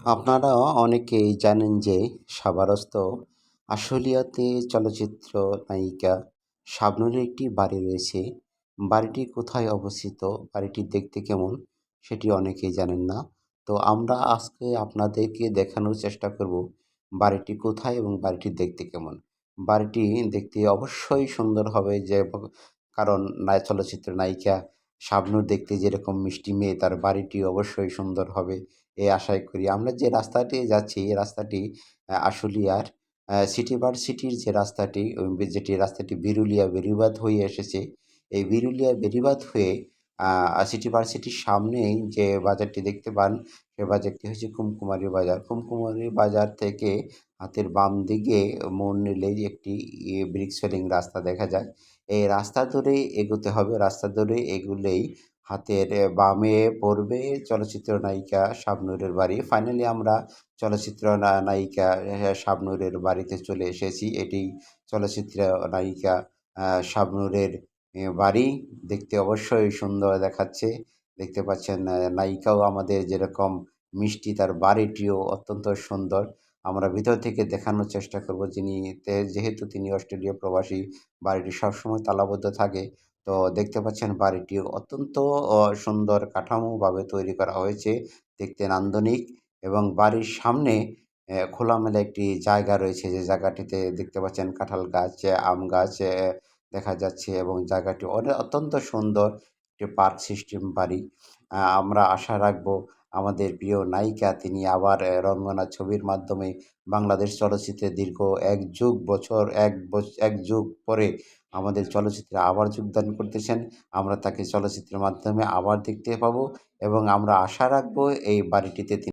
আপনারা অনেকেই জানেন যে সাবারস্ত আশুলিয়াতে চলচ্চিত্র নায়িকা শাবনূরের একটি বাড়ি রয়েছে। বাড়িটি কোথায় অবস্থিত? বাড়িটি দেখতে কেমন? সেটি অনেকেই জানেন না। তো আমরা আজকে আপনাদেরকে দেখানোর চেষ্টা করব বাড়িটি কোথায় এবং বাড়িটি দেখতে কেমন। বাড়িটি দেখতে অবশ্যই সুন্দর হবে যে, কারণ চলচ্চিত্র নায়িকা শাবনূর দেখতে যেরকম মিষ্টি মেয়ে, তার বাড়িটি অবশ্যই সুন্দর হবে এই আশাই করি। আমরা যে রাস্তাটি যাচ্ছি এই রাস্তাটি আশুলিয়ার সিটি সিটির যে রাস্তাটি যেটি রাস্তাটি বিরুলিয়া বেরিবাদ হয়ে এসেছে, এই বিরুলিয়া বেরিবাদ হয়ে সিটি ভার্সিটির সামনেই যে বাজারটি দেখতে পান, সে বাজারটি হচ্ছে কুমকুমারী বাজার। কুমকুমারী বাজার থেকে হাতের বাম দিকে মোড় নিলেই একটি ব্রিক সেলিং রাস্তা দেখা যায়। এই রাস্তা ধরেই এগোতে হবে, রাস্তা ধরে এগুলেই হাতের বামে পড়বে চলচ্চিত্র নায়িকা শাবনূরের বাড়ি। ফাইনালি আমরা চলচ্চিত্র নায়িকা শাবনূরের বাড়িতে চলে এসেছি। এটি চলচ্চিত্র নায়িকা শাবনূরের বাড়ি দেখতে অবশ্যই সুন্দর দেখাচ্ছে। দেখতে পাচ্ছেন নায়িকাও আমাদের যেরকম মিষ্টি, তার বাড়িটিও অত্যন্ত সুন্দর। আমরা ভিতর থেকে দেখানোর চেষ্টা করব যিনি যেহেতু তিনি অস্ট্রেলিয়া প্রবাসী, বাড়িটি সবসময় তালাবদ্ধ থাকে। তো দেখতে পাচ্ছেন বাড়িটি অত্যন্ত সুন্দর কাঠামোভাবে তৈরি করা হয়েছে। দেখতে নান্দনিক এবং বাড়ির সামনে খোলামেলা একটি জায়গা রয়েছে। যে জায়গাটিতে দেখতে পাচ্ছেন কাঁঠাল গাছ, আম গাছ দেখা যাচ্ছে এবং জায়গাটি অনেক অত্যন্ত সুন্দর একটি পার্ক সিস্টেম বাড়ি। আমরা আশা রাখব আমাদের প্রিয় নায়িকা তিনি আবার রঙ্গনা ছবির মাধ্যমে বাংলাদেশ চলচ্চিত্রে দীর্ঘ এক যুগ বছর, এক এক যুগ পরে আমাদের চলচ্চিত্রে আবার যোগদান করতেছেন। আমরা তাকে চলচ্চিত্রের মাধ্যমে আবার দেখতে পাবো এবং আমরা আশা রাখব এই বাড়িটিতে তিনি